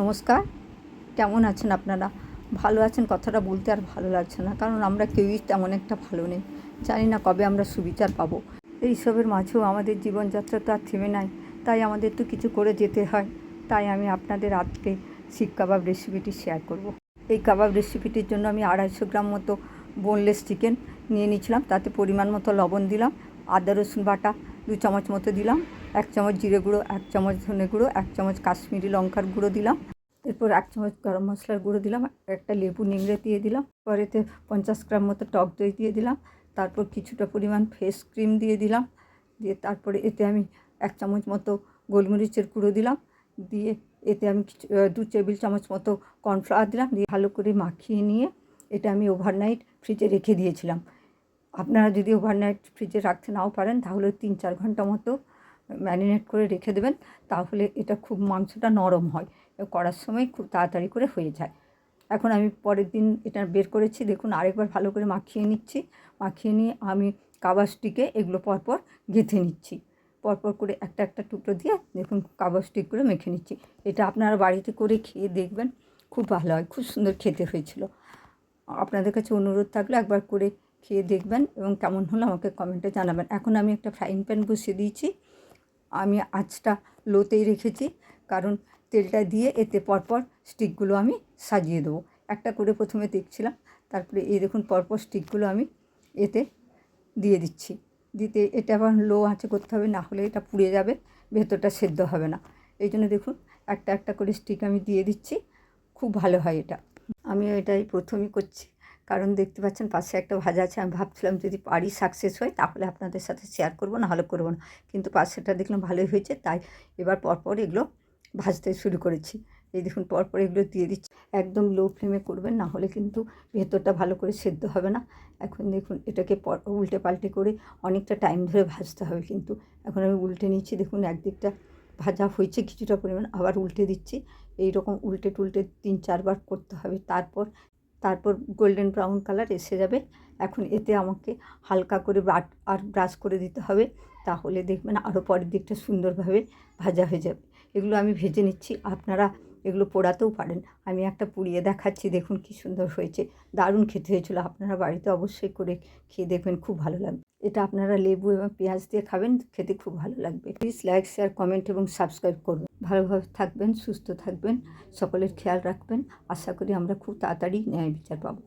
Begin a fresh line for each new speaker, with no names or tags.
নমস্কার। কেমন আছেন আপনারা? ভালো আছেন? কথাটা বলতে আর ভালো লাগছে না, কারণ আমরা কেউই তেমন একটা ভালো নেই। জানি না কবে আমরা সুবিচার পাবো। এইসবের মাঝেও আমাদের জীবনযাত্রা তো আর থেমে নাই, তাই আমাদের তো কিছু করে যেতে হয়। তাই আমি আপনাদের আজকে শিক কাবাব রেসিপিটি শেয়ার করব। এই কাবাব রেসিপিটির জন্য আমি আড়াইশো গ্রাম মতো বোনলেস চিকেন নিয়ে নিয়েছিলাম, তাতে পরিমাণ মতো লবণ দিলাম, আদা রসুন বাটা দু চামচ মতো দিলাম, এক চামচ জিরে গুঁড়ো, এক চামচ ধনে গুঁড়ো, এক চামচ কাশ্মীরি লঙ্কার গুঁড়ো দিলাম। এরপর এক চামচ গরম মশলার গুঁড়ো দিলাম, একটা লেবু নিংড়ে দিয়ে দিলাম, পরেতে পঞ্চাশ গ্রাম মতো টক দই দিয়ে দিলাম, তারপর কিছুটা পরিমাণ ফেস ক্রিম দিয়ে দিলাম, দিয়ে তারপরে এতে আমি এক চামচ মতো গোলমরিচের গুঁড়ো দিলাম, দিয়ে এতে আমি দু টেবিল চামচ মতো কর্নফ্লাওয়ার দিলাম, দিয়ে ভালো করে মাখিয়ে নিয়ে, এটা আমি ওভারনাইট ফ্রিজে রেখে দিয়েছিলাম। আপনারা যদি ওভারনাইট ফ্রিজে রাখতে নাও পারেন, তাহলে তিন চার ঘণ্টা মতো ম্যারিনেট করে রেখে দেবেন, তাহলে এটা খুব মাংসটা নরম হয়। করার সময় খুব তাড়াতাড়ি করে হয়ে যায়। এখন আমি পরের দিন এটা বের করেছি, দেখুন আরেকবার ভালো করে মাখিয়ে নিচ্ছি। মাখিয়ে নিয়ে আমি কাবার স্টিকে এগুলো পরপর গেঁথে নিচ্ছি। পরপর করে একটা একটা টুকরো দিয়ে দেখুন কাবার স্টিকগুলো মেখে নিচ্ছি। এটা আপনারা বাড়িতে করে খেয়ে দেখবেন, খুব ভালো হয়, খুব সুন্দর খেতে হয়েছিল। আপনাদের কাছে অনুরোধ থাকলে একবার করে খেয়ে দেখবেন এবং কেমন হলো আমাকে কমেন্টে জানাবেন। এখন আমি একটা ফ্রাইং প্যান বসিয়ে দিয়েছি। আমি আঁচটা লোতেই রেখেছি, কারণ তেলটা দিয়ে এতে পরপর স্টিকগুলো আমি সাজিয়ে দেবো। একটা করে প্রথমে দেখছিলাম, তারপরে এই দেখুন পরপর স্টিকগুলো আমি এতে দিয়ে দিচ্ছি। দিতে এটা আবার লো আঁচে করতে হবে, না হলে এটা পুড়ে যাবে, ভেতরটা সেদ্ধ হবে না। এই জন্য দেখুন, একটা একটা করে স্টিক আমি দিয়ে দিচ্ছি। খুব ভালো হয় এটা। আমি এটাই প্রথমেই করছি। কারণ দেখতে পাচ্ছেন পাশে একটা ভাজা আছে, আমি ভাবছিলাম যদি পারি সাকসেস হয়, তাহলে আপনাদের সাথে শেয়ার করব, না হলে করব না। কিন্তু পাশেটা দেখলাম ভালোই হয়েছে, তাই এবার পরপর এগুলো ভাজতে শুরু করেছি। এই দেখুন, পরপর এগুলো দিয়ে দিচ্ছি। একদম লো ফ্লেমে করবেন, না হলে কিন্তু ভেতরটা ভালো করে সেদ্ধ হবে না। এখন দেখুন, এটাকে পর, উল্টে পাল্টে করে অনেকটা টাইম ধরে ভাজতে হবে কিন্তু। এখন আমি উল্টে নিচ্ছি, দেখুন একদিকটা ভাজা হয়েছে কিছুটা পরিমাণ, আবার উল্টে দিচ্ছি। এই রকম উল্টে টুলটে তিন চারবার করতে হবে, তারপর তারপর গোল্ডেন ব্রাউন কালার এসে যাবে। এখন এতে আমাকে হালকা করে আর ব্রাশ করে দিতে হবে। তাহলে দেখবেন আরও পরের দিকটা সুন্দরভাবে ভাজা হয়ে যাবে। এগুলো আমি ভেজে নিচ্ছি। আপনারা এগুলো পোড়াতেও পারেন। আমি একটা পুড়িয়ে দেখাচ্ছি, দেখুন কি সুন্দর হয়েছে। দারুণ খেতে হয়েছিল। আপনারা বাড়িতে অবশ্যই করে খেয়ে দেখবেন, খুব ভালো লাগবে। এটা আপনারা লেবু এবং পেঁয়াজ দিয়ে খাবেন, খেতে খুব ভালো লাগবে। প্লিজ লাইক শেয়ার কমেন্ট এবং সাবস্ক্রাইব করবেন ভালোভাবে থাকবেন, সুস্থ থাকবেন, সকলের খেয়াল রাখবেন। আশা করি আমরা খুব তাড়াতাড়ি ন্যায় বিচার পাবো।